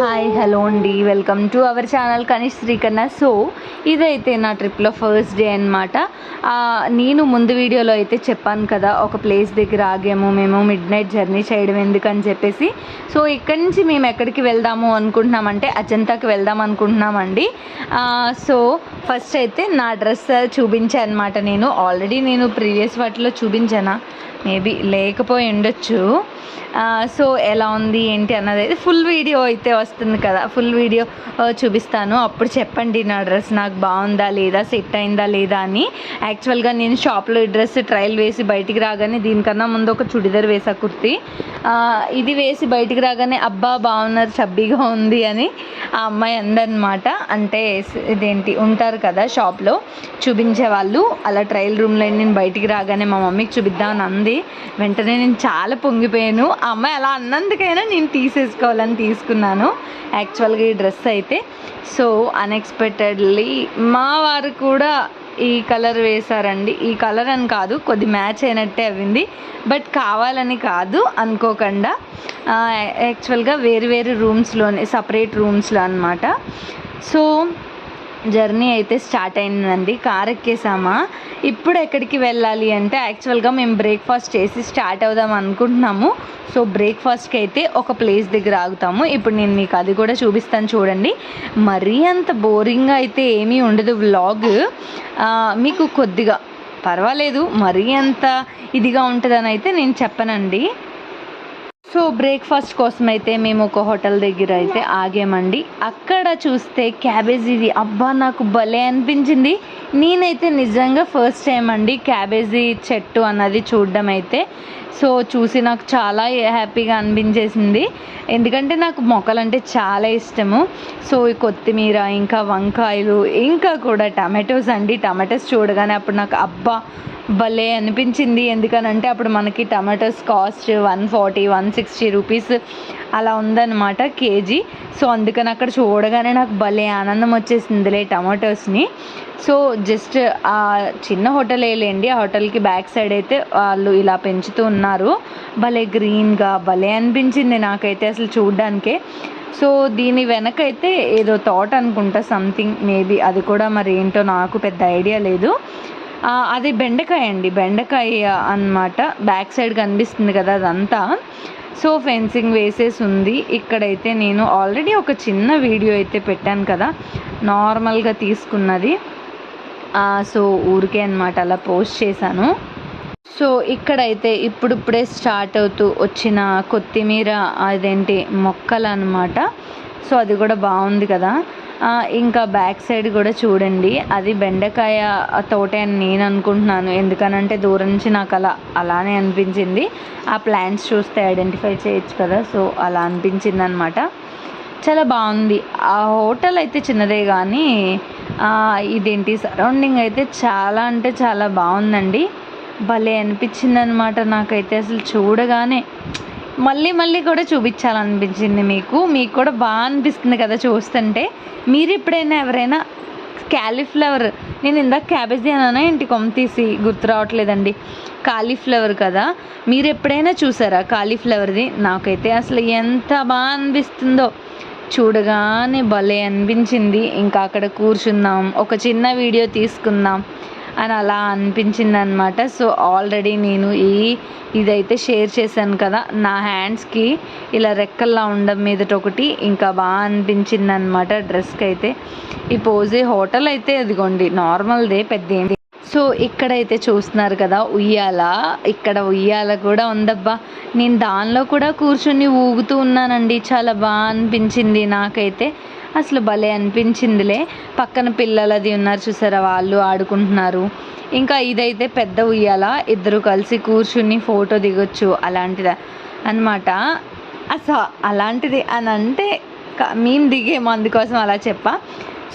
Hi hello అండి. Welcome to our channel Kanish Srikanna so ఇదైతే నా ట్రిప్లో ఫస్ట్ డే అనమాట నేను ముందు వీడియోలో అయితే చెప్పాను కదా ఒక ప్లేస్ దగ్గర ఆగాము మేము మిడ్ నైట్ జర్నీ చేయడం ఎందుకని చెప్పేసి. సో ఇక్కడి నుంచి మేము ఎక్కడికి వెళ్దాము అనుకుంటున్నామంటే అజంతాకి వెళ్దాం అనుకుంటున్నామండి. సో ఫస్ట్ అయితే నా డ్రెస్ చూపించాను అనమాట నేను. ఆల్రెడీ నేను ప్రీవియస్ వాటిలో చూపించానా? మేబీ లేకపోయి ఉండొచ్చు. సో ఎలా ఉంది ఏంటి అన్నది అయితే ఫుల్ వీడియో అయితే వస్తుంది కదా. ఫుల్ వీడియో చూపిస్తాను. అప్పుడు చెప్పండి నా డ్రెస్ నాకు బాగుందా లేదా సెట్ అయిందా లేదా అని. యాక్చువల్గా నేను షాప్లో ఈ డ్రెస్ ట్రయల్ వేసి బయటికి రాగానే దీనికన్నా ముందు ఒక చుడిదార్ వేసా కుర్తి. ఇది వేసి బయటికి రాగానే అబ్బా బాగున్నారు చబ్బీగా ఉంది అని ఆ అమ్మాయి అందనమాట అంటే ఇదేంటి ఉంటారు కదా షాప్లో చూపించే వాళ్ళు. అలా ట్రయల్ రూమ్లో నేను బయటికి రాగానే మా మమ్మీకి చూపిద్దామని అంది. వెంటనే నేను చాలా పొంగిపోయాను. ఆ అమ్మాయి అలా అన్నందుకైనా నేను తీసేసుకోవాలని తీసుకున్నాను. యాక్చువల్గా ఈ డ్రెస్ అయితే. సో అన్ఎక్స్పెక్టెడ్లీ మా వారు కూడా ఈ కలర్ వేశారండి. ఈ కలర్ అని కాదు కొద్ది మ్యాచ్ అయినట్టే అవింది. బట్ కావాలని కాదు అనుకోకుండా యాక్చువల్గా వేరు వేరు రూమ్స్లోనే సపరేట్ రూమ్స్లో అనమాట సో జర్నీ అయితే స్టార్ట్ అయిందండి. కార్ ఎక్కేసామా. ఇప్పుడు ఎక్కడికి వెళ్ళాలి అంటే యాక్చువల్గా మేము బ్రేక్ఫాస్ట్ చేసి స్టార్ట్ అవుదాం అనుకుంటున్నాము. సో బ్రేక్ఫాస్ట్కి అయితే ఒక ప్లేస్ దగ్గర ఆగుతాము. ఇప్పుడు నేను మీకు అది కూడా చూపిస్తాను చూడండి. మరీ అంత బోరింగ్గా అయితే ఏమీ ఉండదు వ్లాగ్. మీకు కొద్దిగా పర్వాలేదు. మరీ అంత ఇదిగా ఉంటుందని అయితే నేను చెప్పనండి. సో బ్రేక్ఫాస్ట్ కోసం అయితే మేము ఒక హోటల్ దగ్గర అయితే ఆగామండి. అక్కడ చూస్తే క్యాబేజీది అబ్బా నాకు భలే అనిపించింది. నేనైతే నిజంగా ఫస్ట్ టైం అండి క్యాబేజీ చెట్టు అన్నది చూడడం అయితే సో చూసి నాకు చాలా హ్యాపీగా అనిపించేసింది. ఎందుకంటే నాకు మొక్కలు అంటే చాలా ఇష్టము. సో ఈ కొత్తిమీర ఇంకా వంకాయలు ఇంకా కూడా టమాటోస్ అండి. టమాటోస్ చూడగానే అప్పుడు నాకు అబ్బా భలే అనిపించింది. ఎందుకనంటే అప్పుడు మనకి tomatoes cost one forty one sixty rupees అలా ఉందన్నమాట కేజీ. సో అందుకని అక్కడ చూడగానే నాకు భలే ఆనందం వచ్చేసిందిలే టమాటోస్ని. సో జస్ట్ ఆ చిన్న హోటల్ వేయలేండి ఆ హోటల్కి బ్యాక్ సైడ్ అయితే వాళ్ళు ఇలా పెంచుతూ ఉన్నారు. భలే గ్రీన్గా భలే అనిపించింది నాకైతే అసలు చూడ్డానికే. సో దీని వెనకైతే ఏదో థాట్ అనుకుంటా సంథింగ్ మేబీ అది కూడా మరి ఏంటో నాకు పెద్ద ఐడియా లేదు. అది బెండకాయ అండి. బెండకాయ అన్నమాట. బ్యాక్ సైడ్ కనిపిస్తుంది కదా అదంతా. సో ఫెన్సింగ్ వేసేసి ఉంది. ఇక్కడైతే నేను ఆల్రెడీ ఒక చిన్న వీడియో అయితే పెట్టాను కదా. నార్మల్గా తీసుకున్నది. సో ఊరికే అనమాట అలా పోస్ట్ చేశాను. సో ఇక్కడైతే ఇప్పుడిప్పుడే స్టార్ట్ అవుతూ వచ్చిన కొత్తిమీర అదేంటి మొక్కలు అనమాట సో అది కూడా బాగుంది కదా. ఇంకా బ్యాక్ సైడ్ కూడా చూడండి. అది బెండకాయ తోటే అని నేను అనుకుంటున్నాను. ఎందుకనంటే దూరం నుంచి నాకు అలా అలానే అనిపించింది. ఆ ప్లాంట్స్ చూస్తే ఐడెంటిఫై చేయొచ్చు కదా. సో అలా అనిపించింది అనమాట చాలా బాగుంది. ఆ హోటల్ అయితే చిన్నదే కానీ ఇదేంటి? సరౌండింగ్ అయితే చాలా అంటే చాలా బాగుందండి. భలే అనిపించింది అనమాట నాకైతే. అసలు చూడగానే మళ్ళీ మళ్ళీ కూడా చూపించాలనిపించింది మీకు. మీకు కూడా బాగా అనిపిస్తుంది కదా చూస్తుంటే. మీరు ఎప్పుడైనా ఎవరైనా క్యాలీఫ్లవర్ నేను ఇందాక క్యాబేజీ అన్నానా ఇంటి కొమ్మ తీసి గుర్తు రావట్లేదండి. కాలీఫ్లవర్ కదా. మీరు ఎప్పుడైనా చూసారా కాలీఫ్లవర్ది? నాకైతే అసలు ఎంత బాగా అనిపిస్తుందో. చూడగానే భలే అనిపించింది. ఇంకా అక్కడ కూర్చున్నాం. ఒక చిన్న వీడియో తీసుకుందాం. అని అలా అనిపించింది అనమాట సో ఆల్రెడీ నేను ఈ ఇదైతే షేర్ చేశాను కదా నా హ్యాండ్స్కి ఇలా రెక్కల్లా ఉండడం మీదట ఒకటి ఇంకా బాగా అనిపించింది అనమాట డ్రెస్కి అయితే ఈ పోజే హోటల్ అయితే అదిగోండి నార్మల్దే పెద్ద ఏంటి సో ఇక్కడైతే చూస్తున్నారు కదా ఉయ్యాల. ఇక్కడ ఉయ్యాల కూడా ఉందబ్బా. నేను దానిలో కూడా కూర్చొని ఊగుతూ ఉన్నానండి చాలా బాగా అనిపించింది నాకైతే. అసలు భలే అనిపించిందిలే. పక్కన పిల్లలది ఉన్నారు చూసారా వాళ్ళు ఆడుకుంటున్నారు. ఇంకా ఇదైతే పెద్ద ఉయ్యాల ఇద్దరు కలిసి కూర్చుని ఫోటో దిగొచ్చు అలాంటిది అనమాట అసలు అలాంటిది అని అంటే మేము దిగేమో అందుకోసం అలా చెప్పా.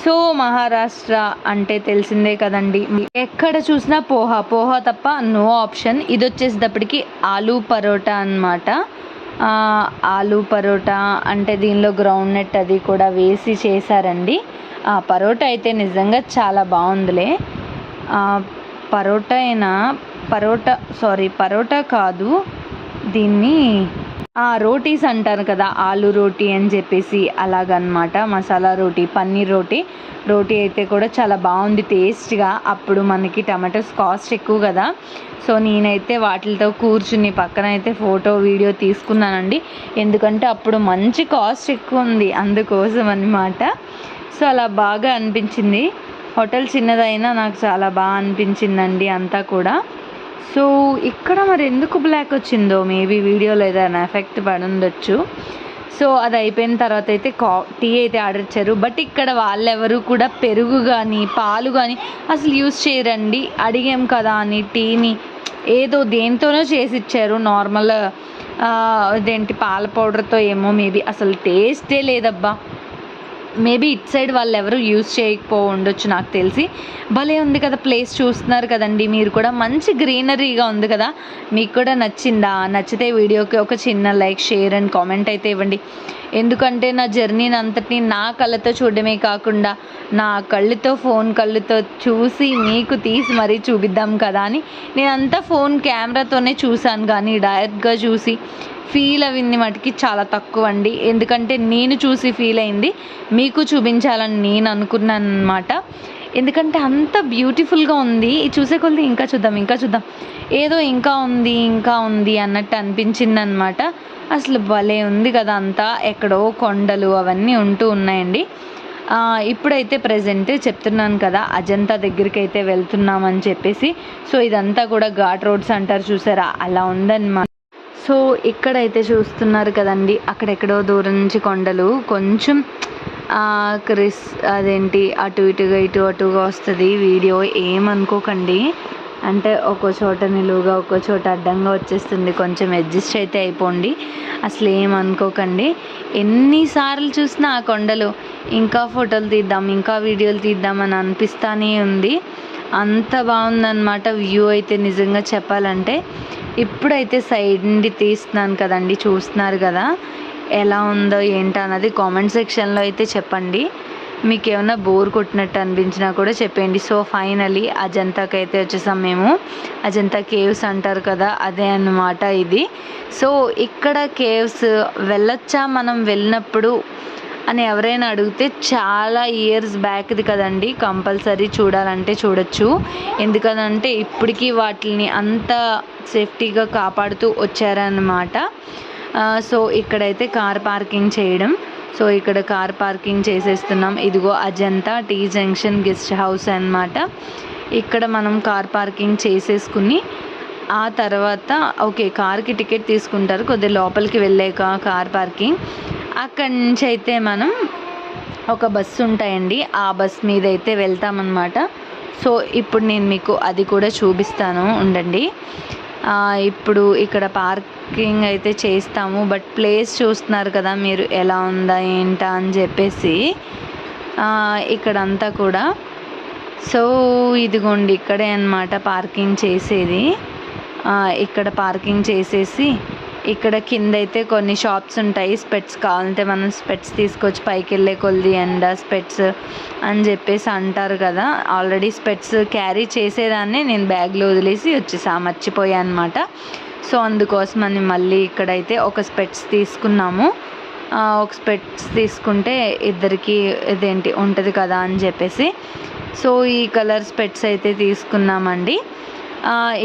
సో మహారాష్ట్ర అంటే తెలిసిందే కదండి. ఎక్కడ చూసినా పోహా పోహా తప్ప నో ఆప్షన్. ఇది వచ్చేసేటప్పటికి ఆలూ పరోటా అన్నమాట. ఆలూ పరోటా అంటే దీనిలో గ్రౌండ్ నట్ అది కూడా వేసి చేశారండి. ఆ పరోటా అయితే నిజంగా చాలా బాగుందిలే. పరోటా అయినా పరోటా సారీ పరోటా కాదు దీన్ని రోటీస్ అంటారు కదా ఆలు రోటీ అని చెప్పేసి అలాగనమాట మసాలా రోటీ పన్నీర్ రోటీ. రోటీ అయితే కూడా చాలా బాగుంది టేస్ట్గా. అప్పుడు మనకి టమాటోస్ కాస్ట్ ఎక్కువ కదా. సో నేనైతే వాటితో కూర్చుని పక్కన అయితే ఫోటో వీడియో తీసుకున్నానండి. ఎందుకంటే అప్పుడు మంచి కాస్ట్ ఎక్కువ ఉంది అందుకోసం అన్నమాట. సో అలా బాగా అనిపించింది. హోటల్ చిన్నదైనా నాకు చాలా బాగా అనిపించిందండి అంతా కూడా. సో ఇక్కడ మరి ఎందుకు బ్లాక్ వచ్చిందో మేబీ వీడియోలో ఏదైనా ఎఫెక్ట్ పడి ఉండొచ్చు. సో అది అయిపోయిన తర్వాత అయితే కా టీ అయితే ఆర్డర్ ఇచ్చారు. బట్ ఇక్కడ వాళ్ళెవరు కూడా పెరుగు కానీ పాలు కానీ అసలు యూజ్ చేయరండి. అడిగాం కదా అని టీని ఏదో దేంతోనో చేసి ఇచ్చారు. నార్మల్ ఇదేంటి పాల పౌడర్తో ఏమో మేబీ అసలు టేస్టే లేదబ్బా. మేబీ ఇట్ సైడ్ వాళ్ళు ఎవరు యూజ్ చేయకపో ఉండొచ్చు నాకు తెలిసి. భలే ఉంది కదా ప్లేస్ చూస్తున్నారు కదండి మీరు కూడా. మంచి గ్రీనరీగా ఉంది కదా. మీకు కూడా నచ్చిందా? నచ్చితే వీడియోకి ఒక చిన్న లైక్ షేర్ అండ్ కామెంట్ అయితే ఇవ్వండి. ఎందుకంటే నా జర్నీని అంతటిని నా కళ్ళతో చూడడమే కాకుండా నా కళ్ళతో ఫోన్ కళ్ళతో చూసి మీకు తీసి మరీ చూపిద్దాం కదా అని నేనంతా ఫోన్ కెమెరాతోనే చూశాను కానీ డైరెక్ట్గా చూసి ఫీల్ అయింది మటుకి చాలా తక్కువ అండి ఎందుకంటే నేను చూసి ఫీల్ అయింది మీకు చూపించాలని నేను అనుకున్నాను అనమాట ఎందుకంటే అంత బ్యూటిఫుల్గా ఉంది. చూసే కొద్ది ఇంకా చూద్దాం ఇంకా చూద్దాం. ఏదో ఇంకా ఉంది ఇంకా ఉంది అన్నట్టు అనిపించింది అనమాట అసలు భలే ఉంది కదా అంతా. ఎక్కడో కొండలు అవన్నీ ఉంటూ ఉన్నాయండి. ఇప్పుడైతే ప్రజెంట్ చెప్తున్నాను కదా అజంతా దగ్గరికి అయితే వెళ్తున్నామని చెప్పేసి. సో ఇదంతా కూడా ఘాట్ రోడ్స్ అంటారు చూసారా? అలా ఉందన్నమాట. సో ఇక్కడైతే చూస్తున్నారు కదండి అక్కడెక్కడో దూరం నుంచి కొండలు. కొంచెం క్రిస్ అదేంటి అటు ఇటుగా ఇటు అటుగా వస్తుంది. వీడియో ఏమనుకోకండి. అంటే ఒక్కో చోట నిలువుగా ఒక్కో చోట అడ్డంగా వచ్చేస్తుంది. కొంచెం అడ్జస్ట్ అయితే అయిపోండి. అసలు ఏమనుకోకండి ఎన్నిసార్లు చూసినా ఆ కొండలు ఇంకా ఫోటోలు తీద్దాం ఇంకా వీడియోలు తీద్దాం అని అనిపిస్తానే ఉంది. అంత బాగుందన్నమాట వ్యూ అయితే నిజంగా చెప్పాలంటే. ఇప్పుడైతే సైడ్ నుండి తీస్తున్నాను కదండి చూస్తున్నారు కదా. ఎలా ఉందో ఏంటో అన్నది కామెంట్ సెక్షన్లో అయితే చెప్పండి. మీకు ఏమైనా బోర్ కొట్టినట్టు అనిపించినా కూడా చెప్పేయండి. సో ఫైనలీ అజంతాకి అయితే వచ్చేసాం మేము. అజంతా కేవ్స్ అంటారు కదా అదే అన్నమాట ఇది. సో ఇక్కడ కేవ్స్ వెళ్ళొచ్చా మనం వెళ్ళినప్పుడు అని ఎవరైనా అడిగితే చాలా ఇయర్స్ బ్యాక్ది కదండి. కంపల్సరీ చూడాలంటే చూడొచ్చు. ఎందుకనంటే ఇప్పటికీ వాటిని అంత సేఫ్టీగా కాపాడుతూ వచ్చారన్నమాట. సో ఇక్కడైతే కార్ పార్కింగ్ చేయడం. సో ఇక్కడ కార్ పార్కింగ్ చేసేస్తున్నాం. ఇదిగో Ajanta T junction guest house అనమాట ఇక్కడ మనం కార్ పార్కింగ్ చేసేసుకుని ఆ తర్వాత ఓకే కార్కి టికెట్ తీసుకుంటారు. కొద్దిగా లోపలికి వెళ్ళాక కార్ పార్కింగ్. అక్కడి నుంచి అయితే మనం ఒక బస్సు ఉంటాయండి. ఆ బస్ మీద అయితే వెళ్తామన్నమాట. సో ఇప్పుడు నేను మీకు అది కూడా చూపిస్తాను. ఉండండి. ఇప్పుడు ఇక్కడ పార్క్ కుకింగ్ అయితే చేస్తాము బట్ ప్లేస్ చూస్తున్నారు కదా మీరు ఎలా ఉందా ఏంటా అని చెప్పేసి ఇక్కడంతా కూడా. సో ఇదిగోండి ఇక్కడే అనమాట పార్కింగ్ చేసేది. ఇక్కడ పార్కింగ్ చేసేసి ఇక్కడ కింద అయితే కొన్ని షాప్స్ ఉంటాయి స్పెట్స్ కావాలంటే మనం స్పెట్స్ తీసుకొచ్చి పైకి వెళ్ళే కొద్ది ఎండ స్పెట్స్ అని చెప్పేసి అంటారు కదా. ఆల్రెడీ స్పెట్స్ క్యారీ చేసేదాన్ని నేను బ్యాగ్లో వదిలేసి వచ్చేసా మర్చిపోయా అనమాట సో అందుకోసం అని మళ్ళీ ఇక్కడైతే ఒక స్పెట్స్ తీసుకున్నాము. ఒక స్పెట్స్ తీసుకుంటే ఇద్దరికి ఇదేంటి ఉంటుంది కదా అని చెప్పేసి. సో ఈ కలర్ స్పెట్స్ అయితే తీసుకున్నామండి.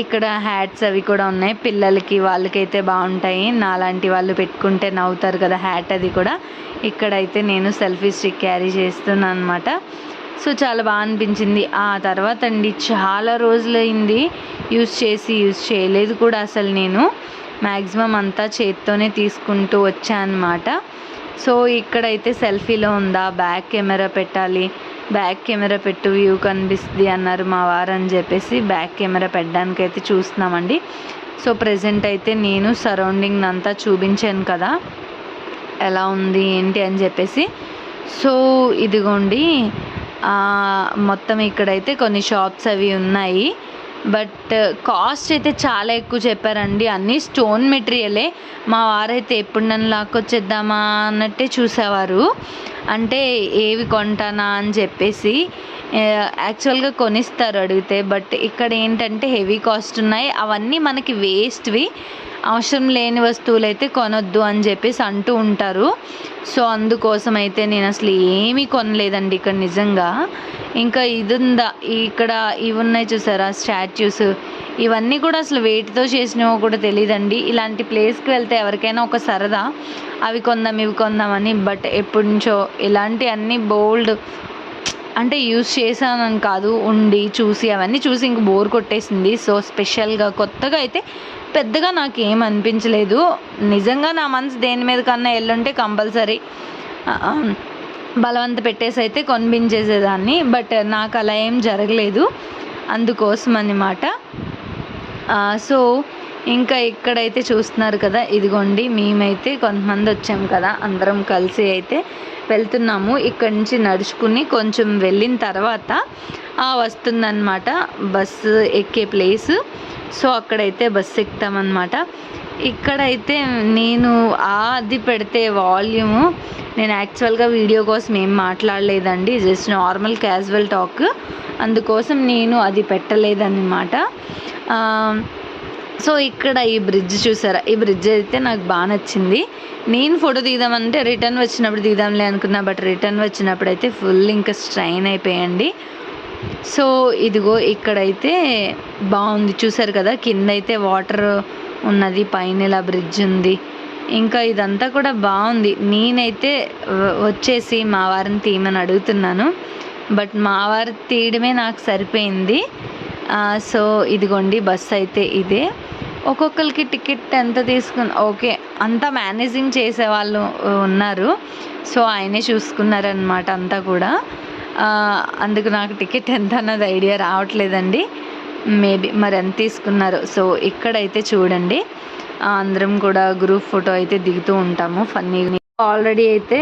ఇక్కడ హ్యాట్స్ అవి కూడా ఉన్నాయి. పిల్లలకి వాళ్ళకైతే బాగుంటాయి. నాలాంటి వాళ్ళు పెట్టుకుంటే నవ్వుతారు కదా హ్యాట్ అది కూడా. ఇక్కడైతే నేను సెల్ఫీ స్టిక్ క్యారీ చేస్తున్నాను అనమాట సో చాలా బాగా అనిపించింది. ఆ తర్వాత అండి చాలా రోజులైంది. యూస్ చేసి యూస్ చేయలేదు కూడా అసలు నేను. మ్యాక్సిమం అంతా చేత్తోనే తీసుకుంటూ వచ్చానమాట సో ఇక్కడైతే సెల్ఫీలో ఉందా? బ్యాక్ కెమెరా పెట్టాలి. బ్యాక్ కెమెరా పెట్టు వ్యూ కనిపిస్తుంది అన్నారు మా వారు అని చెప్పేసి బ్యాక్ కెమెరా పెట్టడానికి అయితే చూస్తున్నామండి. సో ప్రజెంట్ అయితే నేను సరౌండింగ్ అంతా చూపించాను కదా. ఎలా ఉంది ఏంటి అని చెప్పేసి. సో ఇదిగోండి. మొత్తం ఇక్కడైతే కొన్ని షాప్స్ అవి ఉన్నాయి. బట్ కాస్ట్ uh, అయితే చాలా ఎక్కువ చెప్పారండి. అన్నీ స్టోన్ మెటీరియలే మా వారైతే ఎప్పుడు నన్ను లాక్కొచ్చేద్దామా అన్నట్టే చూసేవారు. అంటే ఏవి కొంటానా అని చెప్పేసి యాక్చువల్గా కొనిస్తారు అడిగితే. బట్ ఇక్కడ ఏంటంటే హెవీ కాస్ట్ ఉన్నాయి. అవన్నీ మనకి వేస్ట్వి అవసరం లేని వస్తువులు అయితే కొనొద్దు అని చెప్పేసి అంటూ ఉంటారు. సో అందుకోసం అయితే నేను అసలు ఏమీ కొనలేదండి ఇక్కడ నిజంగా. ఇంకా ఇది ఉందా ఇక్కడ ఇవి ఉన్నాయి చూసారా స్టాచ్యూస్. ఇవన్నీ కూడా అసలు వేటితో చేసినవో కూడా తెలియదండి ఇలాంటి ప్లేస్కి వెళ్తే ఎవరికైనా ఒక సరదా. అవి కొందాం ఇవి కొందామని బట్ ఎప్పటి నుంచో ఇలాంటి అన్ని బోల్డ్ అంటే యూస్ చేశానని కాదు ఉండి చూసి అవన్నీ చూసి ఇంక బోర్ కొట్టేసింది. సో స్పెషల్గా కొత్తగా అయితే పెద్దగా నాకు ఏం అనిపించలేదు. నిజంగా నా మనసు దేని మీద కన్నా ఎల్లుంటే కంపల్సరీ బలవంత పెట్టేసి అయితే కొనిపించేసేదాన్ని. బట్ నాకు అలా ఏం జరగలేదు. అందుకోసం అన్నమాట. సో ఇంకా ఇక్కడైతే చూస్తున్నారు కదా ఇదిగోండి మేమైతే కొంతమంది వచ్చాము కదా అందరం కలిసి అయితే వెళ్తున్నాము. ఇక్కడి నుంచి నడుచుకుని కొంచెం వెళ్ళిన తర్వాత వస్తుందన్నమాట బస్సు ఎక్కే ప్లేస్. సో అక్కడైతే బస్సు ఎక్కుతామన్నమాట. ఇక్కడైతే నేను అది పెడితే వాల్యూము నేను యాక్చువల్గా వీడియో కోసం ఏం మాట్లాడలేదండి జస్ట్ నార్మల్ క్యాజువల్ టాక్. అందుకోసం నేను అది పెట్టలేదన్నమాట. సో ఇక్కడ ఈ బ్రిడ్జ్ చూసారా? ఈ బ్రిడ్జ్ అయితే నాకు బాగా నచ్చింది. నేను ఫోటో తీద్దామంటే రిటర్న్ వచ్చినప్పుడు తీద్దాంలే అనుకున్నా బట్ రిటర్న్ వచ్చినప్పుడు అయితే ఫుల్ ఇంకా స్ట్రైన్ అయిపోయండి సో ఇదిగో ఇక్కడైతే బాగుంది. చూసారు కదా కింద అయితే వాటర్ ఉన్నది పైన ఇలా బ్రిడ్జ్ ఉంది. ఇంకా ఇదంతా కూడా బాగుంది. నేనైతే వచ్చేసి మా వారిని తీయమని అడుగుతున్నాను. బట్ మా వారు తీయడమే నాకు సరిపోయింది. సో ఇదిగోండి బస్ అయితే ఇదే. ఒక్కొక్కరికి టికెట్ ఎంత తీసుకుని ఓకే అంతా మేనేజింగ్ చేసే వాళ్ళు ఉన్నారు. సో ఆయనే చూసుకున్నారనమాట అంతా కూడా. అందుకు నాకు టికెట్ ఎంత అన్నది ఐడియా రావట్లేదండి మేబీ మరి ఎంత తీసుకున్నారు సో ఇక్కడైతే చూడండి అందరం కూడా గ్రూప్ ఫోటో అయితే దిగుతూ ఉంటాము ఫన్నీ ఆల్రెడీ అయితే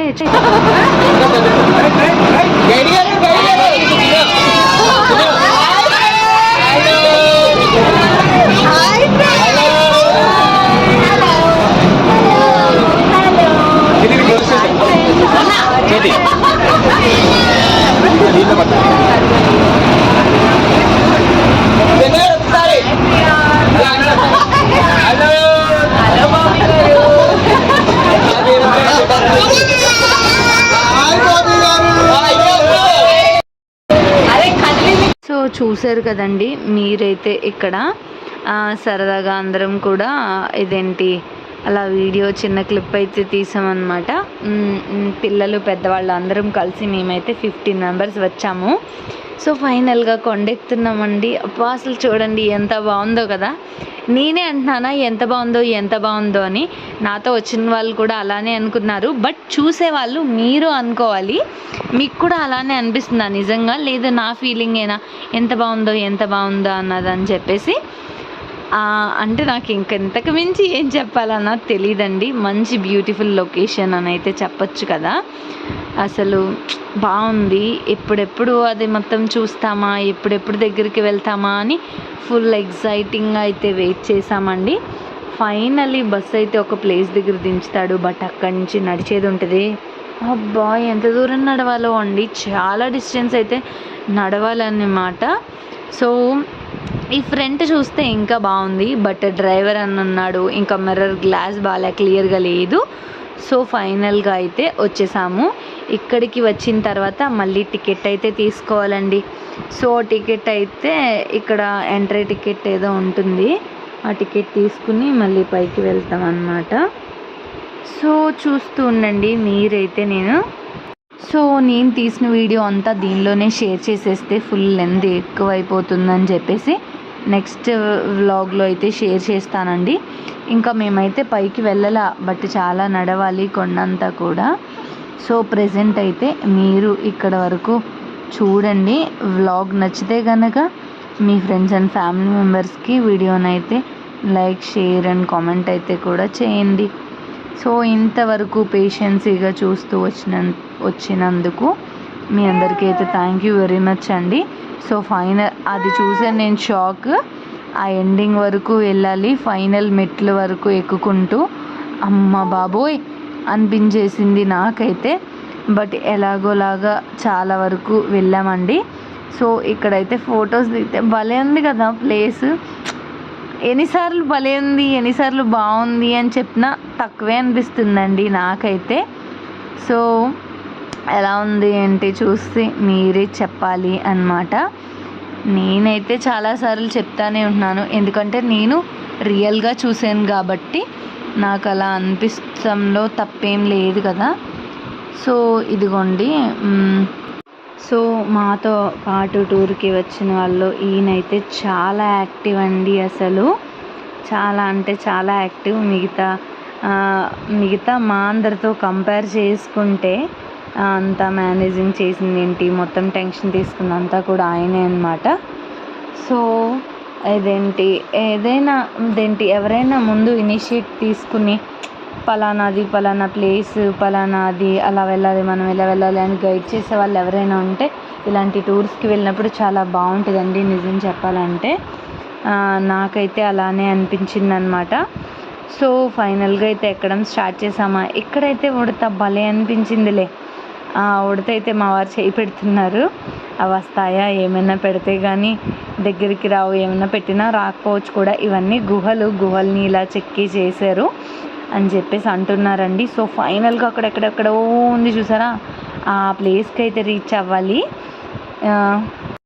చూశారు కదండి మీరైతే ఇక్కడ సరదాగా అందరం కూడా ఇదేంటి అలా వీడియో చిన్న క్లిప్ అయితే తీసామన్నమాట. పిల్లలు పెద్దవాళ్ళు అందరం కలిసి మేమైతే ఫిఫ్టీన్ మెంబర్స్ వచ్చాము. సో ఫైనల్గా కొండెక్కుతున్నామండి అబ్బా అసలు చూడండి ఎంత బాగుందో కదా. నేనే అంటున్నానా ఎంత బాగుందో ఎంత బాగుందో అని. నాతో వచ్చిన వాళ్ళు కూడా అలానే అనుకున్నారు. బట్ చూసేవాళ్ళు మీరు అనుకోవాలి. మీకు కూడా అలానే అనిపిస్తుందా? నిజంగా? లేదా నా ఫీలింగేనా? ఎంత బాగుందో ఎంత బాగుందో అన్నదని చెప్పేసి. అంటే నాకు ఇంకెంతకు మించి ఏం చెప్పాలన్నా తెలియదండి మంచి బ్యూటిఫుల్ లొకేషన్ అని అయితే చెప్పచ్చు కదా. అసలు బాగుంది. ఎప్పుడెప్పుడు అది మొత్తం చూస్తామా? ఎప్పుడెప్పుడు దగ్గరికి వెళ్తామా అని ఫుల్ ఎగ్జైటింగ్గా అయితే వెయిట్ చేసామండి ఫైనల్లీ బస్ అయితే ఒక ప్లేస్ దగ్గర దించుతాడు. బట్ అక్కడి నుంచి నడిచేది ఉంటుంది. అబ్బా ఎంత దూరం నడవాలో అండి. చాలా డిస్టెన్స్ అయితే నడవాలన్నమాట. సో ఈ ఫ్రంట్ చూస్తే ఇంకా బాగుంది బట్ డ్రైవర్ అని ఉన్నాడు ఇంకా మిర్రర్ గ్లాస్ బాగా క్లియర్గా లేదు. సో ఫైనల్గా అయితే వచ్చేసాము. ఇక్కడికి వచ్చిన తర్వాత మళ్ళీ టికెట్ అయితే తీసుకోవాలండి. సో టికెట్ అయితే ఇక్కడ ఎంట్రీ టికెట్ ఏదో ఉంటుంది. ఆ టికెట్ తీసుకుని మళ్ళీ పైకి వెళ్తాం అన్నమాట. సో చూస్తూ ఉండండి మీరైతే నేను. సో నేను తీసిన వీడియో అంతా దీనిలోనే షేర్ చేసేస్తే ఫుల్ లెంత్ ఎక్కువ అయిపోతుందని చెప్పేసి నెక్స్ట్ వ్లాగ్లో అయితే షేర్ చేస్తానండి. ఇంకా మేమైతే పైకి వెళ్ళాల బట్ చాలా నడవాలి కొండంతా కూడా. సో ప్రజెంట్ అయితే మీరు ఇక్కడ వరకు చూడండి. వ్లాగ్ నచ్చితే కనుక మీ ఫ్రెండ్స్ అండ్ ఫ్యామిలీ మెంబర్స్కి వీడియోనైతే లైక్ షేర్ అండ్ కామెంట్ అయితే కూడా చేయండి. సో ఇంతవరకు పేషెన్సీగా చూస్తూ వచ్చిన వచ్చినందుకు మీ అందరికీ అయితే థ్యాంక్ యూ వెరీ మచ్ అండి. సో ఫైనల్ అది చూసే నేను షాక్ ఆ ఎండింగ్ వరకు వెళ్ళాలి ఫైనల్ మెట్ల వరకు ఎక్కుకుంటూ. అమ్మ బాబోయ్! అనిపించేసింది నాకైతే. బట్ ఎలాగోలాగా చాలా వరకు వెళ్ళామండి. సో ఇక్కడైతే ఫొటోస్ దిగితే భలే ఉంది కదా ప్లేస్ ఎన్నిసార్లు భలే ఉంది ఎన్నిసార్లు బాగుంది అని చెప్పినా తక్కువే అనిపిస్తుందండి నాకైతే. సో ఎలా ఉంది ఏంటి చూసి మీరే చెప్పాలి అన్నమాట. నేనైతే చాలాసార్లు చెప్తానే ఉంటున్నాను. ఎందుకంటే నేను రియల్గా చూసాను కాబట్టి నాకు అలా అనిపిస్తంలో తప్పేం లేదు కదా. సో ఇదిగోండి. సో మాతో పాటు టూర్కి వచ్చిన వాళ్ళు ఈయనైతే చాలా యాక్టివ్ అండి అసలు. చాలా అంటే చాలా యాక్టివ్. మిగతా మిగతా మా అందరితో కంపేర్ చేసుకుంటే అంతా మేనేజింగ్ చేసింది ఏంటి మొత్తం టెన్షన్ తీసుకుందంతా కూడా ఆయనే అనమాట సో ఇదేంటి ఏదైనా ఇదేంటి? ఎవరైనా ముందు ఇనిషియేట్ తీసుకుని పలానాది పలానా ప్లేస్ పలానాది అలా వెళ్ళాలి మనం ఇలా వెళ్ళాలి అని గైడ్ చేసే వాళ్ళు ఎవరైనా ఉంటే ఇలాంటి టూర్స్కి వెళ్ళినప్పుడు చాలా బాగుంటుందండి నిజం చెప్పాలంటే. నాకైతే అలానే అనిపించింది అనమాట సో ఫైనల్గా అయితే ఎక్కడం స్టార్ట్ చేసామా? ఇక్కడైతే ఉడత భలే అనిపించిందిలే. ఉడత అయితే మా వారు చేయి పెడుతున్నారు. అవి వస్తాయా? ఏమైనా పెడితే కానీ దగ్గరికి రావు. ఏమైనా పెట్టినా రాకపోవచ్చు కూడా. ఇవన్నీ గుహలు గుహల్ని ఇలా చెక్కి చేశారు అని చెప్పేసి అంటున్నారండి. సో ఫైనల్గా అక్కడ ఎక్కడెక్కడో ఉంది చూసారా? ఆ ప్లేస్కి అయితే రీచ్ అవ్వాలి.